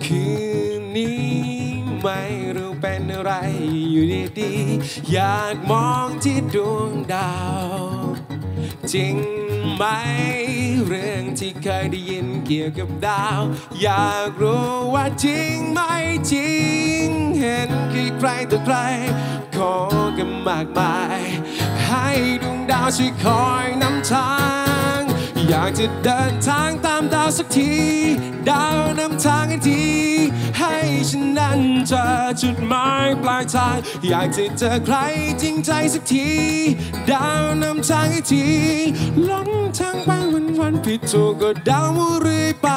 Keep ไรอยู่ดีๆอยากมองที่ดวงดาว จริงไหมเรื่องที่เคยได้ยินเกี่ยวกับดาว อยากรู้ว่าจริงไหมจริง เห็นคือใครต่อใครขอกันมากมาย ให้ดวงดาวช่วยคอยนำทาง อยากจะเดินทางตามดาวสักที ดาวนำทางให้ที ให้ฉันนั้นเจอจุดหมายปลายทาง อยากจะเจอใครจริงใจสักที ดาวนำทางให้ทีหลงทางไปวันวันผิดถูกก็ดาเรื่อยไป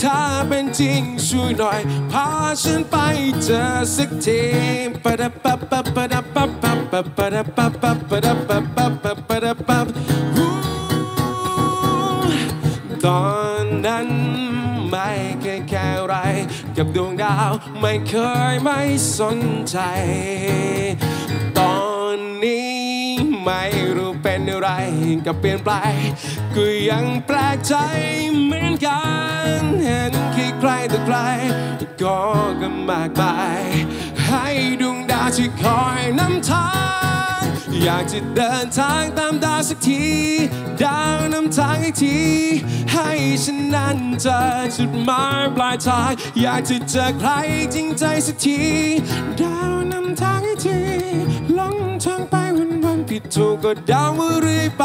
ถ้าเป็นจริงช่วยหน่อย พาฉันไปเจอสักทีปะดะปะปะปะดะปะปะปะปะดะปะปะปะ ตอนนั้นไม่เคยแค่ไร กับดวงดาวไม่เคยไม่สนใจ ตอนนี้ไม่รู้เป็นอะไรกับเปลี่ยนไปก็ยังแปลกใจเหมือนกัน เห็นคือใครต่อใครก็กันมากมาย ให้ดวงดาวที่คอยนำทาง อยากจะเดินทางตามดาวสักที ดาวนำทางให้ที ให้ฉันนั้นเจอจุดหมายปลายทาง อยากจะเจอใครจริงใจสักที ดาวนำทางให้ทีหลงทางไปวันวันๆผิดถูกก็ดาวเรื่อยไป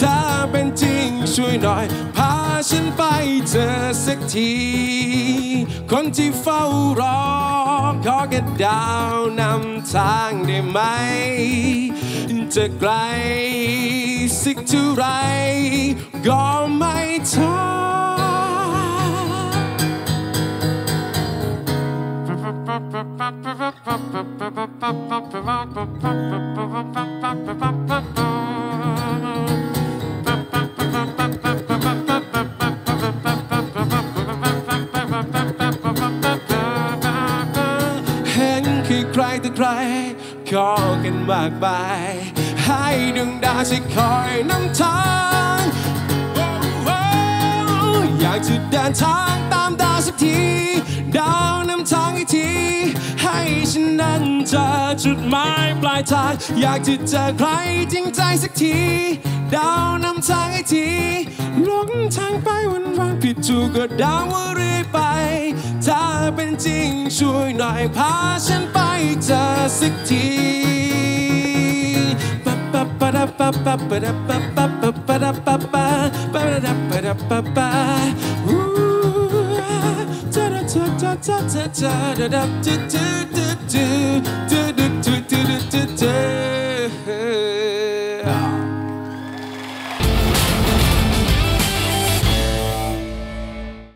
ถ้าเป็นจริงช่วยหน่อย พาฉันไปเจอสักที คนที่เฝ้ารอขอแค่ดาวนำทางได้ไหม จะไกลสักเท่าไรก็ไม่ท้อเห็นคือใครแต่ใคร ขอกันมากมายให้ดวงดาวช่วยคอยนำทางอยากจะเดินทางตามดาวสักทีดาวนำทางให้ที ให้ฉันนั้นเจอจุดหมายปลายทาง อยากจะเจอใครจริงใจสักที ดาวนำทางให้ทีหลงทางไปวันวันผิดถูกก็ดาว่าเรื่อยไป ถ้าเป็นจริงช่วยหน่อยพาฉันไป เจอสักทีปะปะปะดะปะปะปะดะปะปะปะปะดะปะปะปะดะปะดะปะปะฮู้จะดะจะจะจะจะจะดะดะจะจะจะจะจะจะจะจะจะ